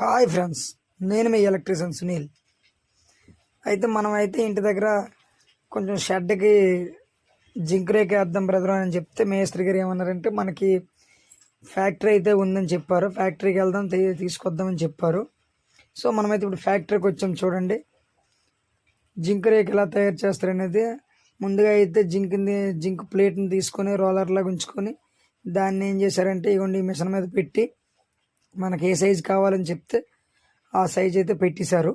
Hi friends నేను మీ electrician Sunil. అయితే మనమైతే ఇంటి దగ్గర కొంచెం షెడ్కి జింక్ రేక్ వేద్దాం బ్రదర్ అని చెప్తే మేస్త్రి గారు ఏమన్నారంటే మనకి ఫ్యాక్టరీ అయితే ఉందని చెప్పారు. ఫ్యాక్టరీకి వెళ్దాం తీ- తీసుకొద్దామని చెప్పారు. సో మనమైతే ఇప్పుడు ఫ్యాక్టరీకి వచ్చాం చూడండి. జింక్ రేక్ ఎలా తయారు చేస్తారు అనేది ముందుగా అయితే జింక్ని జింక్ ప్లేట్ని తీసుకొని రోలర్లాగా ఉంచుకొని దాన్ని ఏం చేశారంటే ఇగోండి మిషన్ మీద పెట్టి మనకి ఏ సైజు కావాలని చెప్తే ఆ సైజ్ అయితే పెట్టేశారు.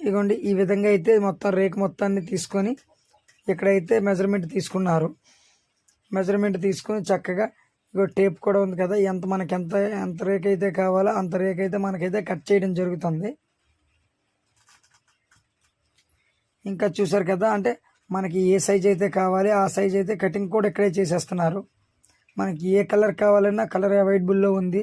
ఇదిగోండి ఈ విధంగా అయితే మొత్తం రేకు మొత్తాన్ని తీసుకొని ఇక్కడైతే మెజర్మెంట్ తీసుకున్నారు. మెజర్మెంట్ తీసుకొని చక్కగా ఇగో టేప్ కూడా ఉంది కదా ఎంత మనకి ఎంత ఎంత రేక్ అయితే కావాలో అంత రేక్ అయితే మనకైతే కట్ చేయడం జరుగుతుంది. ఇంకా చూసారు కదా అంటే మనకి ఏ సైజ్ అయితే కావాలి ఆ సైజ్ అయితే కటింగ్ కూడా ఇక్కడే చేసేస్తున్నారు. మనకి ఏ కలర్ కావాలన్నా కలర్ అవైలబుల్లో ఉంది.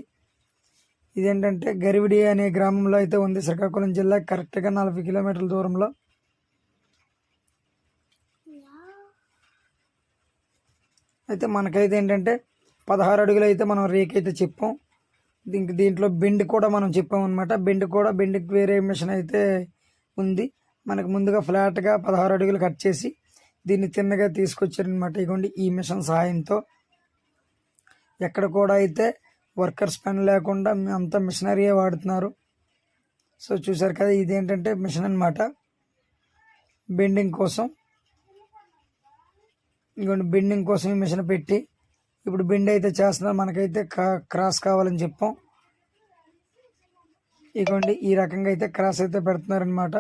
ఇదేంటంటే గరివిడి అనే గ్రామంలో అయితే ఉంది. శ్రీకాకుళం జిల్లా కరెక్ట్గా నలభై కిలోమీటర్ల దూరంలో. అయితే మనకైతే ఏంటంటే పదహారు అడుగులు అయితే మనం రేక్ అయితే చెప్పాం. దీనికి దీంట్లో బెండ్ కూడా మనం చెప్పాం అనమాట బెండ్ కూడా బెండ్కి వేరే మిషన్ అయితే ఉంది. మనకు ముందుగా ఫ్లాట్గా పదహారు అడుగులు కట్ చేసి దీన్ని తిన్నగా తీసుకొచ్చారనమాట ఇగోండి ఈ మిషన్ సహాయంతో. ఎక్కడ కూడా అయితే వర్కర్స్ పని లేకుండా అంత మిషనరీయే వాడుతున్నారు. సో చూసారు కదా ఇదేంటంటే మిషన్ అనమాట బెండింగ్ కోసం. ఇంకోటి బెండింగ్ కోసం ఈ మిషన్ పెట్టి ఇప్పుడు బెండ్ అయితే చేస్తున్నారు. మనకైతే క్రాస్ కావాలని చెప్పాం. ఇగోండి ఈ రకంగా అయితే క్రాస్ అయితే పెడుతున్నారనమాట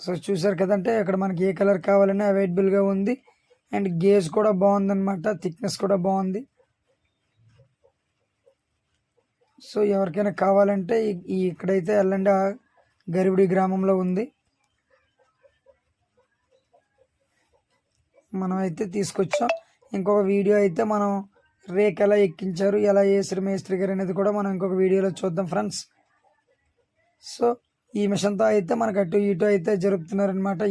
సో చూసారు కదంటే ఇక్కడ మనకి ఏ కలర్ కావాలన్నా అవైలబుల్గా ఉంది. అండ్ గేజ్ కూడా బాగుందన్నమాట థిక్నెస్ కూడా బాగుంది. సో ఎవరికైనా కావాలంటే ఈ- ఈ ఇక్కడైతే వెళ్ళండి ఆ గరిబిడి గ్రామంలో ఉంది. మనం అయితే తీసుకొచ్చాం. ఇంకొక వీడియో అయితే మనం రేక్ ఎలా ఎక్కించారు ఎలా వేసారు మేస్త్రి గారు అనేది కూడా మనం ఇంకొక వీడియోలో చూద్దాం ఫ్రెండ్స్. సో ఈ మిషన్తో అయితే మనకు అటు ఇటు అయితే జరుపుతున్నారనమాట